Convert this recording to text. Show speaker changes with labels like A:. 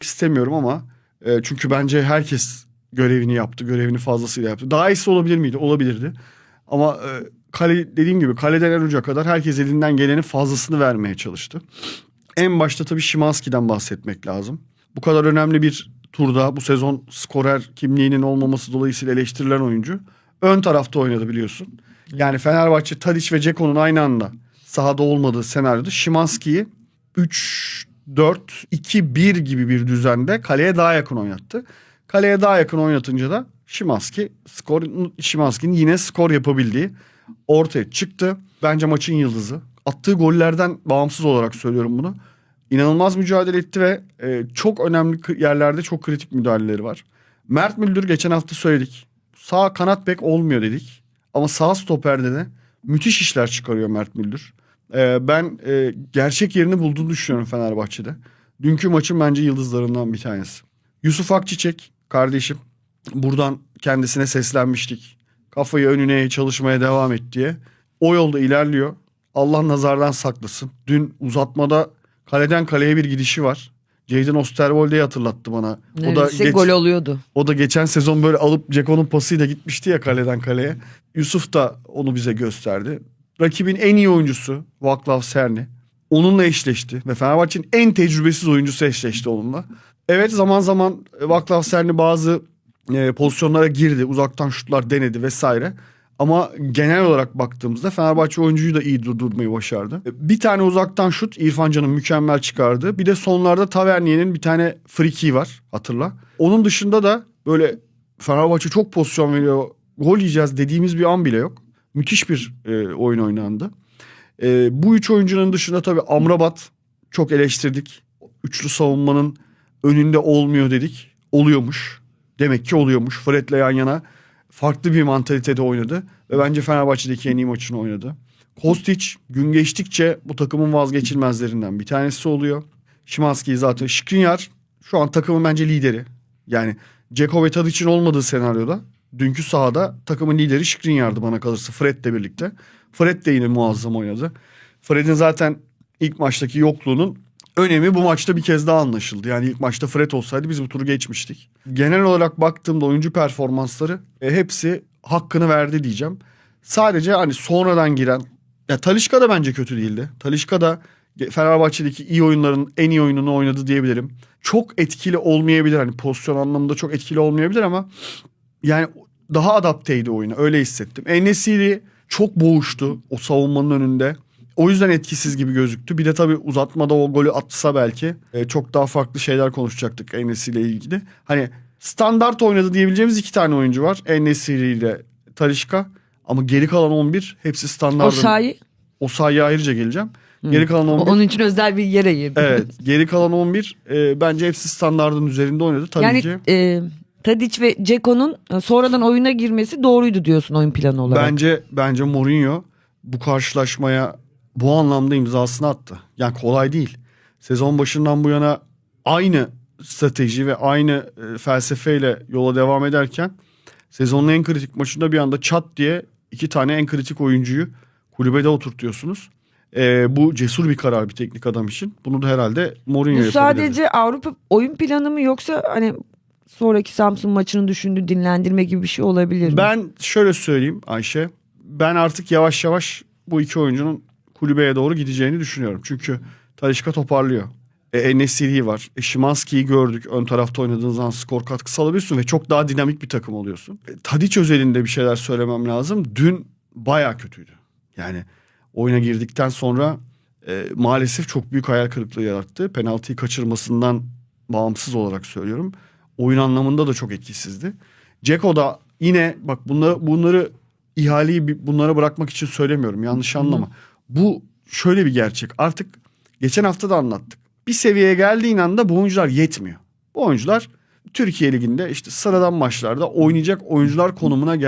A: istemiyorum ama e, çünkü bence herkes görevini yaptı. Görevini fazlasıyla yaptı. Daha iyisi olabilir miydi? Olabilirdi. Ama e, kale dediğim gibi kaleden en uca kadar herkes elinden gelenin fazlasını vermeye çalıştı. En başta tabii Şimanski'den bahsetmek lazım. Bu kadar önemli bir turda bu sezon skorer kimliğinin olmaması dolayısıyla eleştirilen oyuncu ön tarafta oynadı biliyorsun. Yani Fenerbahçe Tadic ve Ceko'nun aynı anda sahada olmadığı senaryoda Şimanski'yi 3 4 2 1 gibi bir düzende kaleye daha yakın oynattı. Kaleye daha yakın oynatınca da Şimanski skor Şimanski'nin yine skor yapabildiği ortaya çıktı. Bence maçın yıldızı. Attığı gollerden bağımsız olarak söylüyorum bunu. İnanılmaz mücadele etti ve e, çok önemli yerlerde çok kritik müdahaleleri var. Mert Müldür geçen hafta söyledik. Sağ kanat bek olmuyor dedik. Ama sağ stoperde de müthiş işler çıkarıyor Mert Müldür. E, ben e, gerçek yerini bulduğunu düşünüyorum Fenerbahçe'de. Dünkü maçın bence yıldızlarından bir tanesi. Yusuf Akçiçek kardeşim buradan kendisine seslenmiştik. Kafayı önüne çalışmaya devam et diye. O yolda ilerliyor. Allah nazardan saklasın. Dün uzatmada kaleden kaleye bir gidişi var. Jadon Osterwolde'yi hatırlattı bana. O da geç-
B: gol oluyordu.
A: o da geçen sezon böyle alıp Ceko'nun pasıyla gitmişti ya kaleden kaleye. Yusuf da onu bize gösterdi. Rakibin en iyi oyuncusu Vaklav Serni. Onunla eşleşti ve Fenerbahçe'nin en tecrübesiz oyuncusu eşleşti onunla. Evet zaman zaman Vaklav Serni bazı e, pozisyonlara girdi. Uzaktan şutlar denedi vesaire. Ama genel olarak baktığımızda Fenerbahçe oyuncuyu da iyi durdurmayı başardı. Bir tane uzaktan şut İrfan Can'ın mükemmel çıkardı. Bir de sonlarda Tavernier'in bir tane free var hatırla. Onun dışında da böyle Fenerbahçe çok pozisyon veriyor. Gol yiyeceğiz dediğimiz bir an bile yok. Müthiş bir e, oyun oynandı. E, bu üç oyuncunun dışında tabii Amrabat çok eleştirdik. Üçlü savunmanın önünde olmuyor dedik. Oluyormuş. Demek ki oluyormuş. Fred'le yan yana farklı bir mantalitede oynadı. Ve bence Fenerbahçe'deki en iyi maçını oynadı. Kostić gün geçtikçe bu takımın vazgeçilmezlerinden bir tanesi oluyor. Şimanski zaten Skriniar şu an takımın bence lideri. Yani Ceko ve Tadic'in olmadığı senaryoda dünkü sahada takımın lideri Skriniar'dı bana kalırsa Fred'le birlikte. Fred de yine muazzam oynadı. Fred'in zaten ilk maçtaki yokluğunun önemi bu maçta bir kez daha anlaşıldı. Yani ilk maçta Fred olsaydı biz bu turu geçmiştik. Genel olarak baktığımda oyuncu performansları e, hepsi hakkını verdi diyeceğim. Sadece hani sonradan giren ya Talişka da bence kötü değildi. Talişka da Fenerbahçe'deki iyi oyunların en iyi oyununu oynadı diyebilirim. Çok etkili olmayabilir hani pozisyon anlamında çok etkili olmayabilir ama yani daha adapteydi oyuna öyle hissettim. Enesiri çok boğuştu o savunmanın önünde. O yüzden etkisiz gibi gözüktü. Bir de tabii uzatmada o golü atsa belki e, çok daha farklı şeyler konuşacaktık Enesiri ile ilgili. Hani standart oynadı diyebileceğimiz iki tane oyuncu var. Enesiri ile Talişka. Ama geri kalan 11 hepsi standart.
B: O sahi
A: O sahaya ayrıca geleceğim. Geri kalan 11
B: onun için özel bir yere girdi.
A: Evet geri kalan 11 e, bence hepsi standardın üzerinde oynadı. Tabii
B: yani
A: ki
B: e, Tadic ve Ceko'nun e, sonradan oyuna girmesi doğruydu diyorsun oyun planı olarak.
A: bence bence Mourinho bu karşılaşmaya bu anlamda imzasını attı. Yani kolay değil. Sezon başından bu yana aynı strateji ve aynı e, felsefeyle yola devam ederken sezonun en kritik maçında bir anda çat diye iki tane en kritik oyuncuyu kulübede oturtuyorsunuz. E, bu cesur bir karar bir teknik adam için. Bunu da herhalde Mourinho
B: Bu sadece Avrupa oyun planı mı yoksa hani sonraki Samsun maçını düşündü dinlendirme gibi bir şey olabilir mi?
A: Ben şöyle söyleyeyim Ayşe. Ben artık yavaş yavaş bu iki oyuncunun kulübeye doğru gideceğini düşünüyorum. Çünkü Talişka toparlıyor. E, Enesiri var. E, Şimanski'yi gördük. Ön tarafta oynadığın zaman skor katkısı alabiliyorsun ve çok daha dinamik bir takım oluyorsun. E, Tadiç özelinde bir şeyler söylemem lazım. Dün baya kötüydü. Yani oyuna girdikten sonra e, maalesef çok büyük hayal kırıklığı yarattı. Penaltıyı kaçırmasından bağımsız olarak söylüyorum. Oyun anlamında da çok etkisizdi. Ceko da yine bak bunları, bunları ihaleyi bunlara bırakmak için söylemiyorum. Yanlış anlama. Bu şöyle bir gerçek. Artık geçen hafta da anlattık. Bir seviyeye geldiğin anda bu oyuncular yetmiyor. Bu oyuncular Türkiye Ligi'nde işte sıradan maçlarda oynayacak oyuncular konumuna geldi.